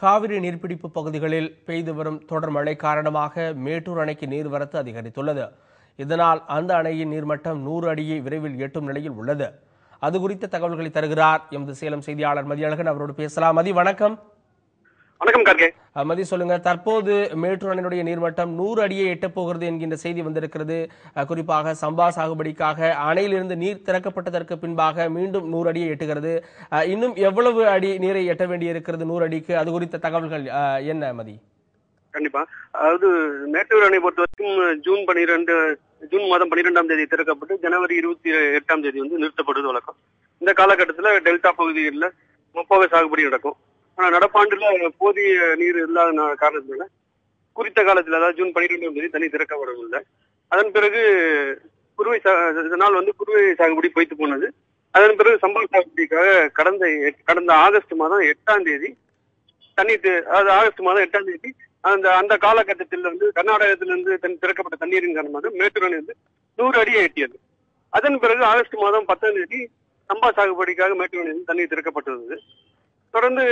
காவிரி நீர்பிடிப்பு பகுதிகளில் பெய்து வரும் தொடர் மழை காரணமாக மேட்டூர் அணைக்கு நீர்வரத்து அதிகரித்துள்ளது. இதனால் அந்த அணையின் நீர்மட்டம் நூறு அடியை விரைவில் எட்டும் நிலையில் உள்ளது. அது குறித்த தகவல்களை தருகிறார் எமது சேலம் செய்தியாளர் மதியழகன். அவரோடு பேசலாம். மதி வணக்கம். வணக்கம் கார்கே. மதி சொல்லுங்க. தற்போது மேட்டூர் அணையினுடைய நீர்மட்டம் நூறு அடியை எட்டப் போகிறது என்கின்ற செய்தி வந்திருக்கிறது. குறிப்பாக சம்பா சாகுபடிக்காக அணையிலிருந்து நீர் திறக்கப்பட்டதற்கு பின்பாக மீண்டும் நூறு அடியை எட்டுகிறது. இன்னும் எவ்வளவு அடி நீரை எட்ட வேண்டியிருக்கிறது நூறு அடிக்கு? அது குறித்த தகவல்கள் என்ன மதி? கண்டிப்பா. அதாவது மேட்டூர் அணை பொறுத்த வரைக்கும் ஜூன் பனிரெண்டு ஜூன் மாதம் பன்னிரெண்டாம் தேதி திறக்கப்பட்டு ஜனவரி இருபத்தி எட்டாம் தேதி வந்து நிறுத்தப்படுவது வழக்கம். இந்த காலகட்டத்தில் டெல்டா பகுதிகளில் முப்போக சாகுபடி நடக்கும். ஆனா நடப்பாண்டுல போதிய நீர் இல்லாத காரணத்தினால குறித்த காலத்தில் அதாவது ஜூன் பன்னிரெண்டாம் தேதி தண்ணி திறக்கப்படவில்லை. அதன் பிறகு குறுவை நாள் வந்து குறுவை சாகுபடி பொய்த்து போனது. அதன் பிறகு சம்பள சாகுபடிக்காக கடந்த கடந்த ஆகஸ்ட் மாதம் எட்டாம் தேதி தண்ணி அதாவது ஆகஸ்ட் மாதம் எட்டாம் தேதி அந்த அந்த காலகட்டத்தில் வந்து கர்நாடகத்திலிருந்து தண்ணி திறக்கப்பட்ட தண்ணீரின் காரணமாக மேட்டூர் அணை வந்து நூறு அடியை எட்டியது. அதன் பிறகு ஆகஸ்ட் மாதம் பத்தாம் தேதி சம்பா சாகுபடிக்காக மேட்டூர் அணையில் தண்ணீர் திறக்கப்பட்டுள்ளது தொடர்ந்து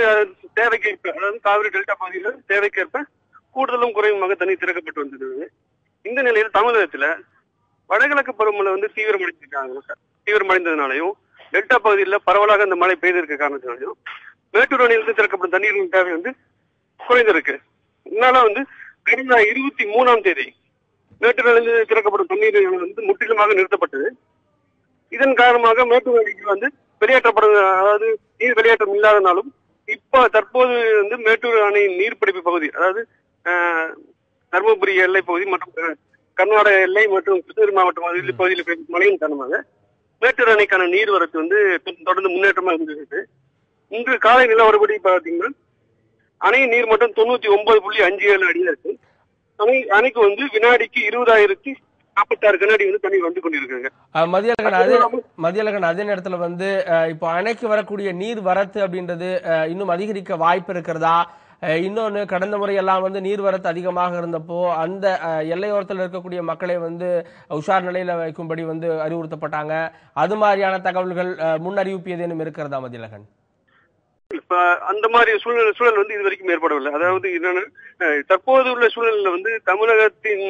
தேவைக்கேற்ப அதாவது காவிரி டெல்டா பகுதியில் தேவைக்கேற்ப கூடுதலும் குறைவுமாக தண்ணீர் திறக்கப்பட்டு வந்தது இந்த நிலையில் தமிழகத்துல வடகிழக்கு பருவமழை வந்து தீவிரமடைஞ்சிருக்காங்க. தீவிரமடைந்ததுனாலையும் டெல்டா பகுதியில் பரவலாக அந்த மழை பெய்திருக்க காரணத்தினாலையும் மேட்டூர் அணையிலிருந்து திறக்கப்படும் தண்ணீரின் தேவை வந்து குறைந்திருக்கு. இதனால வந்து கடந்த இருபத்தி மூணாம் தேதி மேட்டூர் அணையிலிருந்து திறக்கப்படும் தண்ணீர் வந்து முற்றிலுமாக நிறுத்தப்பட்டது. இதன் காரணமாக மேட்டூர் அணைக்கு வந்து வெளியேற்றப்பட அதாவது நீர் வெளியேற்றம் இல்லாதனாலும் இப்போ தற்போது வந்து மேட்டூர் அணையின் நீர்பிடிப்பு பகுதி அதாவது தருமபுரி எல்லை பகுதி மற்றும் கர்நாடக எல்லை மற்றும் கிருஷ்ணகிரி மாவட்டம் பகுதியில் மழையின் காரணமாக மேட்டூர் அணைக்கான நீர்வரத்து வந்து தொடர்ந்து முன்னேற்றமா இருந்தது. இன்று காலை நிலவரப்படி பார்த்தீங்கன்னா அணையின் நீர் மட்டம் தொண்ணூத்தி ஒன்பது புள்ளி அஞ்சு ஏழு அடியில இருக்கு. அணை அணைக்கு வந்து வினாடிக்கு இருபதாயிரத்தி நாற்பத்தாறு கண்ணாடி வந்து தண்ணி வந்து கொண்டிருக்குங்க அஹ், மதியழகன் அதே மதியழகன் அதே நேரத்துல வந்து இப்போ அணைக்கு வரக்கூடிய நீர் வரத்து அப்படின்றது இன்னும் அதிகரிக்க வாய்ப்பு இருக்கிறதா? அஹ், இன்னொன்னு கடந்த முறையெல்லாம் வந்து நீர் வரத்து அதிகமாக இருந்தப்போ அந்த எல்லையோரத்தில் இருக்கக்கூடிய மக்களை வந்து உஷார் நிலையில வைக்கும்படி வந்து அறிவுறுத்தப்பட்டாங்க. அது மாதிரியான தகவல்கள் அஹ், முன் அறிவிப்பு ஏதேனும் இருக்கிறதா மதியழகன்? இப்ப அந்த மாதிரி சூழல் சூழல் வந்து இது வரைக்கும் ஏற்படவில்லை. அதாவது என்னன்னா தற்போது உள்ள சூழல்ல வந்து தமிழகத்தின்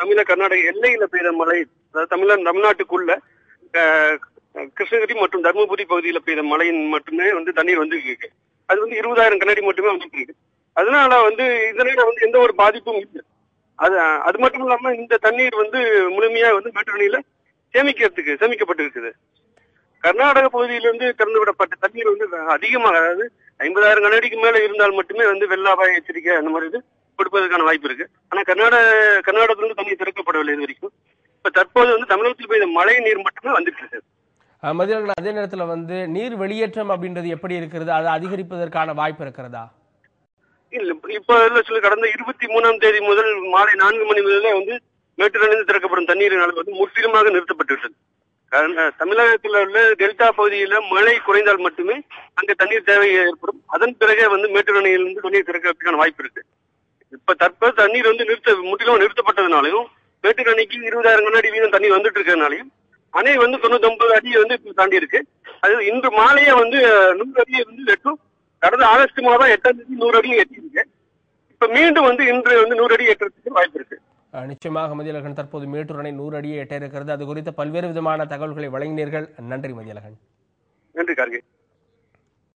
தமிழக கர்நாடக எல்லையில பெய்த மழை அதாவது தமிழக தமிழ்நாட்டுக்குள்ள கிருஷ்ணகிரி மற்றும் தருமபுரி பகுதியில பெய்த மழையின் மட்டுமே வந்து தண்ணீர் வந்து இருக்கு. அது வந்து இருபதாயிரம் கண்ணாடி மட்டுமே வந்துட்டு இருக்கு. அதனால வந்து இதனால வந்து எந்த ஒரு பாதிப்பும் இல்லை. அது அது மட்டும் இல்லாம இந்த தண்ணீர் வந்து முழுமையா வந்து மேட்டூர் அணையில சேமிக்கிறதுக்கு சேமிக்கப்பட்டிருக்குது. கர்நாடக பகுதியிலிருந்து திறந்து விடப்பட்ட தண்ணீர் வந்து அதிகமாக அதாவது ஐம்பதாயிரம் கனடிக்கு மேல இருந்தால் மட்டுமே வந்து வெள்ள அபாய எச்சரிக்கை அந்த மாதிரி இது கொடுப்பதற்கான வாய்ப்பு இருக்கு. ஆனா கர்நாடக கர்நாடகத்திலிருந்து தண்ணீர் திறக்கப்படவில்லை இது வரைக்கும். இப்ப தற்போது வந்து தமிழகத்தில் பெய்த மழை நீர் மட்டுமே வந்துட்டு இருக்கு. அதே நேரத்துல வந்து நீர் வெளியேற்றம் அப்படின்றது எப்படி இருக்கிறது? அதை அதிகரிப்பதற்கான வாய்ப்பு இருக்கிறதா? இல்ல இப்ப இல்ல சொல்லி கடந்த இருபத்தி மூணாம் தேதி முதல் மாலை நான்கு மணி முதல்ல வந்து மேட்டூர் அணைந்து திறக்கப்படும் தண்ணீரின் அளவு வந்து முற்றிலுமாக நிறுத்தப்பட்டு விட்டது காரணம் தமிழகத்தில் உள்ள டெல்டா பகுதியில மழை குறைந்தால் மட்டுமே அங்க தண்ணீர் தேவை ஏற்படும். அதன் பிறகே வந்து மேட்டூர் அணையிலிருந்து தண்ணீர் திறக்கிறதுக்கான வாய்ப்பு இருக்கு. இப்ப தற்போது தண்ணீர் வந்து நிறுத்த முற்றிலும் நிறுத்தப்பட்டதுனாலையும் மேட்டூர் அணைக்கு இருபதாயிரம் கண்ணாடி வீதம் தண்ணீர் வந்துட்டு இருக்கிறதுனாலையும் அணை வந்து தொண்ணூத்தி ஒன்பது அடியை வந்து தாண்டி இருக்கு அது இன்று மாலையே வந்து நூறு அடியை வந்து எட்டும் கடந்த ஆகஸ்ட் மாதம் எட்டாம் தேதி நூறு அடியும் எட்டியிருக்கு. இப்ப மீண்டும் வந்து இன்று வந்து நூறு அடி எட்டுறதுக்கு வாய்ப்பு இருக்கு. நிச்சயமாக மதியழகன் தற்போது மேட்டூர் அணை நூறு அடியே எட்ட இருக்கிறது. அது குறித்த பல்வேறு விதமான தகவல்களை வழங்கினீர்கள். நன்றி மதியழகன். நன்றி கார்கே.